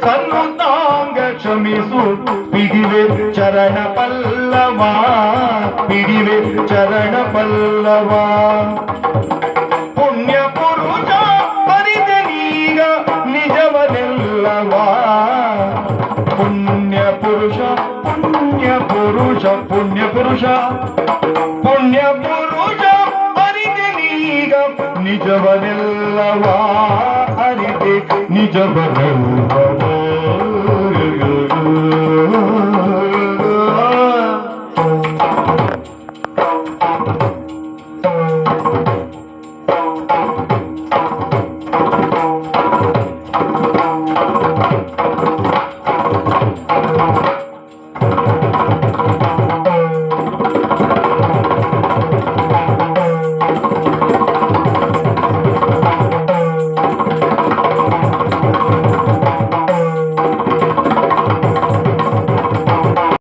ಸನ್ನುತ್ತಾಂಗ ಕ್ಷಮಿಸು. ಪಿಡಿವೆ ಚರಣ ಪಲ್ಲವ. ಪಿಡಿವೆ ಚರಣ ಪಲ್ಲವ. ಪುಣ್ಯ ಪುರುಷ ಅರಿತನೀಗ ನಿಜವನೆಲ್ಲವ. ಪುಣ್ಯ ಪುರುಷ ಪುಣ್ಯ ಪುರುಷ ಪುಣ್ಯ ಪುರುಷ. ಪುಣ್ಯ ಪುರುಷ ಅರಿತನೀಗ ನಿಜವನೆಲ್ಲವ. ಅರಿತೆ ನಿಜವನೆಲ್ಲವ